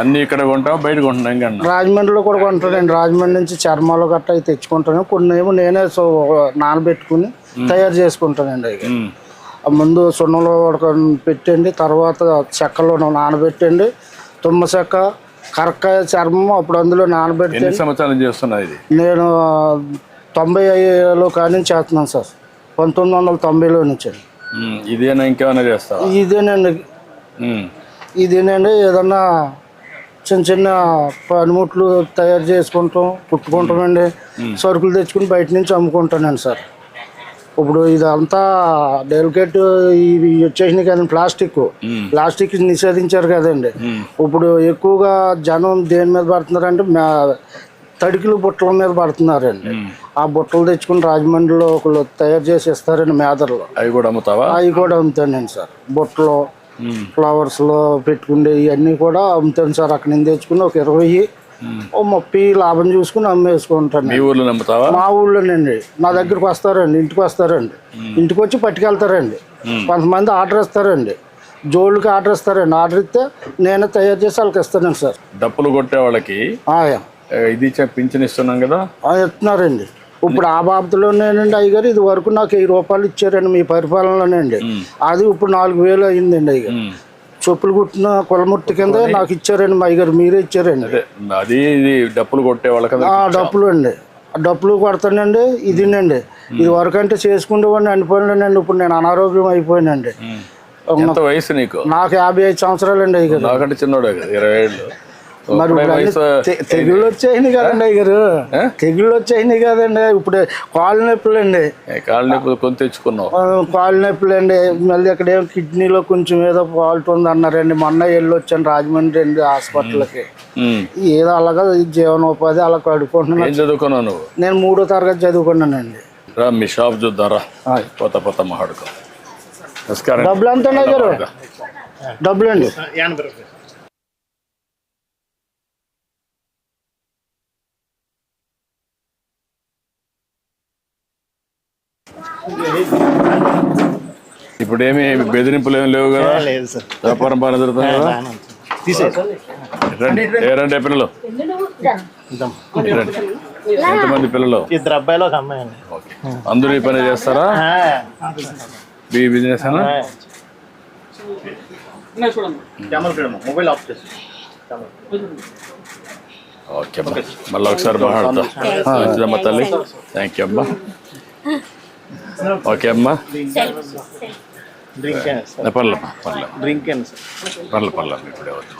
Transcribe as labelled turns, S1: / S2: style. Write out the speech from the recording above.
S1: అన్ని ఇక్కడ కొంటావా? బయట కొంటున్నా
S2: రాజమండ్రిలో కూడా కొంటానండి రాజమండ్రి నుంచి చర్మాలు గట్ట అవి తెచ్చుకుంటాను. కొన్ని ఏమో నేనే సో నానబెట్టుకుని తయారు చేసుకుంటానండి అవి ముందు సున్నంలో పెట్టండి తర్వాత చెక్కలో నానబెట్టండి. తుమ్మ చెక్క కరక్కాయ చర్మం అప్పుడు అందులో
S1: ఎన్ని సంవత్సరాలు చేస్తున్నా ఇది?
S2: నేను తొంభై ఐదులో కానీ చేస్తున్నాను సార్. పంతొమ్మిది వందల తొంభైలో నుంచి.
S1: ఇదేనా ఇంకేమైనా చేస్తావా?
S2: ఇదేనండి.
S1: ఉమ్.
S2: ఇదేనండి ఏదన్నా చిన్న చిన్న పనిముట్లు తయారు చేసుకుంటాం కుట్టుకుంటామండి. సరుకులు తెచ్చుకుని బయట నుంచి అమ్ముకుంటానండి సార్. ఇప్పుడు ఇదంతా డెలికేట్ ఇవి వచ్చేసినాయి కదండి ప్లాస్టిక్. ప్లాస్టిక్ నిషేధించారు కదండి. ఇప్పుడు ఎక్కువగా జనం దేని మీద పడుతున్నారంటే తడికిలు బుట్టల మీద పడుతున్నారండి. ఆ బుట్టలు తెచ్చుకుని రాజమండ్రిలో ఒకళ్ళు తయారు చేసి ఇస్తారండి మేదర్లో.
S1: అవి కూడా అమ్ముతావా?
S2: అవి కూడా అమ్ముతానండి సార్. బుట్టలు. ఫ్లవర్స్లో పెట్టుకునే ఇవన్నీ కూడా అమ్ముతాను సార్. అక్కడ నుంచి తెచ్చుకుని ఒక ఇరవై ఓ ముప్పై లాభం చూసుకుని అమ్మేసుకుంటాను.
S1: మీ ఊర్లో అమ్ముతావా
S2: మా ఊళ్ళోనండి నా దగ్గరికి వస్తారండి ఇంటికి వస్తారండి. ఇంటికి వచ్చి పట్టుకెళ్తారండి. కొంతమంది ఆర్డర్ ఇస్తారండి. జోళ్ళకి ఆర్డర్ ఇస్తారండి. ఆర్డర్ ఇస్తే నేనే తయారు చేసి వాళ్ళకి ఇస్తానండి సార్.
S1: డప్పులు కొట్టే వాళ్ళకి ఇది పింఛన్ ఇస్తున్నాం కదా?
S2: ఆ, ఇస్తున్నారండి. ఇప్పుడు ఆ బాబతులోనేనండి అయ్యగారు ఇది వరకు నాకు వెయ్యి రూపాయలు ఇచ్చారండి మీ పరిపాలనలోనండి. అది ఇప్పుడు నాలుగు వేలు అయిందండి అయ్యగారు. చెప్పులు కుట్టిన కులముట్టి కింద నాకు ఇచ్చారండి మా అయ్యగారు మీరే ఇచ్చారండి.
S1: అదే ఇది డప్పులు కొట్టే వాళ్ళకి
S2: ఆ డప్పులు అండి. డప్పులు కొడతానండి ఇదినండి. ఇది వరకు అంటే చేసుకుంటేవాడిని అనిపోయినానండి ఇప్పుడు నేను అనారోగ్యం అయిపోయానండి.
S1: వయసు నీకు?
S2: నాకు యాభై ఐదు సంవత్సరాలండి అయ్యగారు.
S1: నాకంటే చిన్నోడే ఇరవై ఏళ్ళు.
S2: మరి తెగుళ్ళు వచ్చాయినాయి కదండి అయ్యగారు తెగుళ్ళు వచ్చాయినాయి కదండి. ఇప్పుడు కాళ్ళు నొప్పులు అండి
S1: కాళ్ళ నొప్పులు కొని తెచ్చుకున్నావు.
S2: ఆ, కాళ్ళు నొప్పులు అండి మళ్ళీ ఇక్కడ ఏమో కిడ్నీలో కొంచెం ఏదో ఫాల్ట్ ఉంది అన్నారండి మొన్న వెళ్ళి వచ్చాను రాజమండ్రి అండి హాస్పిటల్కి. ఏదో అలాగా జీవనోపాధి అలా
S1: చదువుకున్నావు నువ్వు?
S2: నేను మూడో తరగతి చదువుకున్నానండి.
S1: రా మీ షాప్ చూద్దాం రా.
S2: హాయ్.
S1: పోత పోత మాట్లాడుకో నమస్కారం.
S2: డబ్బులు ఎంత ఉన్నాయి గారు? డబ్బులు అండి
S1: ఇప్పుడు ఏమి బెదిరింపులు ఏమి లేవు కదా?
S3: లేదు సార్.
S1: వ్యాపారం బాగా జరుగుతుంది కదా? రండి ఏ రండి పిల్లలు? రండి. ఎంతమంది పిల్లలు?
S3: ఇద్దరు అబ్బాయిలు ఒక అమ్మాయి అండి.
S1: ఓకే. అందరూ ఈ పని చేస్తారా? మీ బిజినెస్ అనా
S3: మొబైల్ ఆఫ్ చేసి.
S1: ఓకే అమ్మా. మళ్ళీ ఒకసారి మాట్లాడతా మంచిదమ్మా తల్లి. థ్యాంక్ యూ అమ్మా. ఓకే అమ్మా.
S3: Drink sir?
S1: పర్లేమ్మా పర్లేదు పర్లేదు పర్లేదు ఇప్పుడే వద్దు.